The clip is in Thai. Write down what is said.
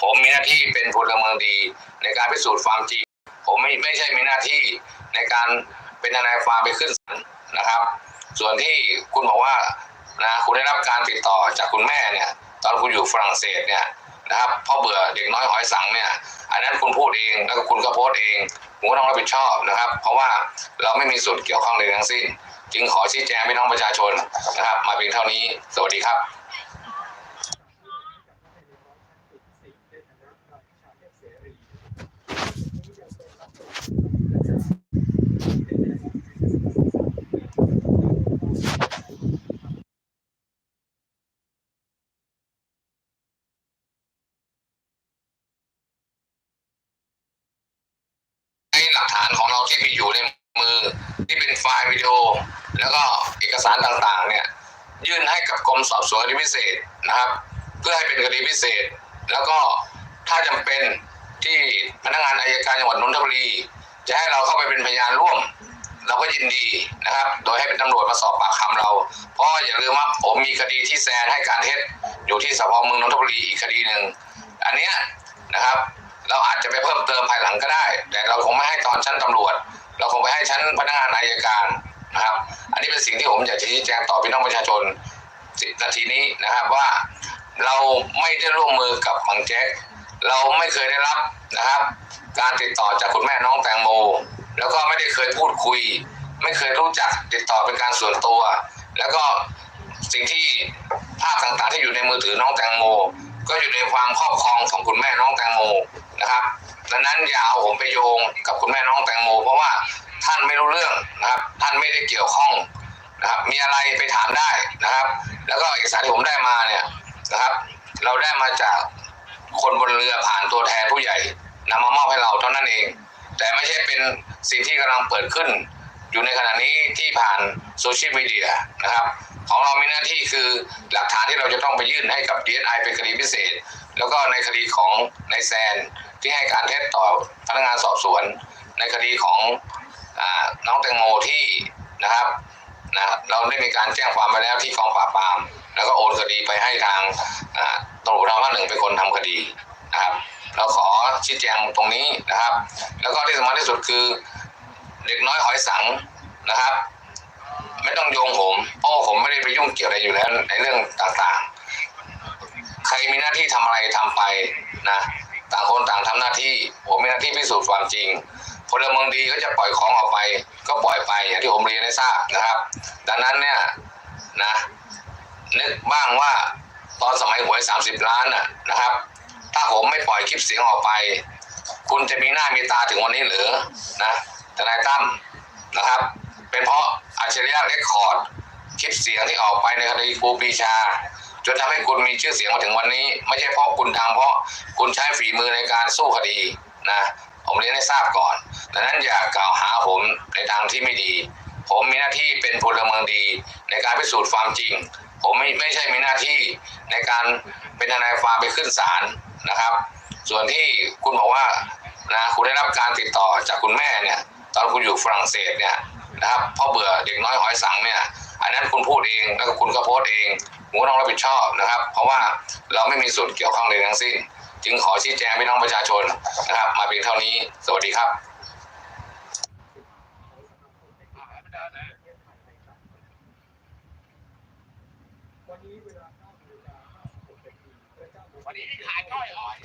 ผมมีหน้าที่เป็นพลเมืองดี ในการพิสูจน์ความจริง ผมไม่ไม่ใช่มีหน้าที่ในการเป็นทนายความไปขึ้นศาลนะครับ ส่วนที่คุณบอกว่านะคุณได้รับการติดต่อจากคุณแม่เนี่ย ตอนคุณอยู่ฝรั่งเศสเนี่ยนะครับเพ่อเบื่อเด็กน้อยหอยสังเนี่ย อันนั้นคุณพูดเองแล้วก็คุณก็โพสต์เองผมก็ต้องรับผิดชอบนะครับ เพราะว่าเราไม่มีส่วนเกี่ยวข้องใดทั้งสิ้น จึงขอชี้แจงพี่น้องประชาชนนะครับ มาเพียงเท่านี้ สวัสดีครับ ให้หลักฐานของเราที่มีอยู่ในมือที่เป็นไฟล์วิดีโอ แล้วก็เอกสารต่างๆเนี่ยยื่นให้กับกรมสอบสวนคดีพิเศษนะครับ เพื่อให้เป็นคดีพิเศษ แล้วก็ถ้าจำเป็นที่พนักงานอายการจังหวัดนนทบุรี จะให้เราเข้าไปเป็นพยานร่วม เราก็ยินดีนะครับ โดยให้เป็นตำรวจมาสอบปากคำเรา เพราะอย่าลืมว่าผมมีคดีที่แซนให้การเท็จอยู่ที่สพเมืองนนทบุรีอีกคดีหนึ่งอันเนี้ยนะครับ เราอาจจะไปเพิ่มเติมภายหลังก็ได้ แต่เราคงไม่ให้ตอนชั้นตำรวจ เราคงไปให้ชั้นพนักงานอายการ นะครับ อันนี้เป็นสิ่งที่ผมอยากจะชี้แจงต่อพี่น้องประชาชนสินาทีนี้นะครับว่าเราไม่ได้ร่วมมือกับบังแจ๊กเราไม่เคยได้รับนะครับ การติดต่อจากคุณแม่น้องแตงโม แล้วก็ไม่ได้เคยพูดคุย ไม่เคยรู้จักติดต่อเป็นการส่วนตัว แล้วก็สิ่งที่ภาพต่างๆที่อยู่ในมือถือน้องแตงโม ก็อยู่ในความครอบครองของคุณแม่น้องแตงโมนะครับดังนั้นอย่าเอาผมไปโยงกับคุณแม่น้องแตงโม เพราะว่าท่านไม่รู้เรื่อง นะครับ ท่านไม่ได้เกี่ยวข้องนะครับ มีอะไรไปถามได้นะครับ แล้วก็เอกสารที่ผมได้มาเนี่ยนะครับ เราได้มาจากคนบนเรือผ่านตัวแทนผู้ใหญ่นำมามอบให้เราเท่านั้นเอง แต่ไม่ใช่เป็นสิ่งที่กำลังเปิดขึ้น อยู่ในขณะนี้ที่ผ่านโซเชียลมีเดียนะครับ ของเรามีหน้าที่คือหลักฐานที่เราจะต้องไปยื่นให้กับ DSI เป็นคดีพิเศษ แล้วก็ในคดีของนายแซนที่ให้การเท็จต่อพนักงานสอบสวน ในคดีของ น้องแตงโมที่นะครับนะเราได้มีการแจ้งความไปแล้วที่กองปราบปราม แล้วก็โอนคดีไปให้ทางตำรวจทางภาคหนึ่งเป็นคนทำคดีนะครับ เราขอชี้แจงตรงนี้นะครับ แล้วก็ที่สำคัญที่สุดคือเด็กน้อยหอยสังนะครับ ไม่ต้องโยงผมเพราะผมไม่ได้ไปยุ่งเกี่ยวอะไรอยู่แล้วในเรื่องต่างๆ ใครมีหน้าที่ทำอะไรทำไปนะต่างคนต่างทำหน้าที่ ผมมีหน้าที่พิสูจน์ความจริง พลเมืองดีก็จะปล่อยของออกไป ก็ปล่อยไปอย่างที่ผมเรียนให้ทราบนะครับ ดังนั้นเนี่ยนะนึกบ้างว่าตอนสมัยหวย30ล้านน่ะนะครับ ถ้าผมไม่ปล่อยคลิปเสียงออกไป คุณจะมีหน้ามีตาถึงวันนี้หรือนะทนายตั้มนะครับ เป็นเพราะอัจฉริยะเรคคอร์ดคลิปเสียงที่ออกไปในคดีครูปีชาจนทำให้คุณมีชื่อเสียงมาถึงวันนี้ ไม่ใช่เพราะคุณทำเพราะคุณใช้ฝีมือในการสู้คดีนะ ผมเรียนให้ทราบก่อน ดังนั้นอย่ากล่าวหาผมในทางที่ไม่ดี ผมมีหน้าที่เป็นพลเมืองดีในการพิสูจน์ความจริง ผมไม่ไม่ใช่มีหน้าที่ในการเป็นทนายความไปขึ้นศาลนะครับ ส่วนที่คุณบอกว่านะคุณได้รับการติดต่อจากคุณแม่เนี่ยตอนคุณอยู่ฝรั่งเศสเนี่ยนะครับพ่อเบื่อเด็กน้อยหอยสังเนี่ยอันนั้นคุณพูดเองแล้วก็คุณก็โพสต์เองผมก็ต้องรับผิดชอบนะครับ เพราะว่าเราไม่มีส่วนเกี่ยวข้องใดทั้งสิ้น จึงขอชี้แจงพี่น้องประชาชนนะครับ มาเพียงเท่านี้ สวัสดีครับวันนี้ขายก้อยอ่อย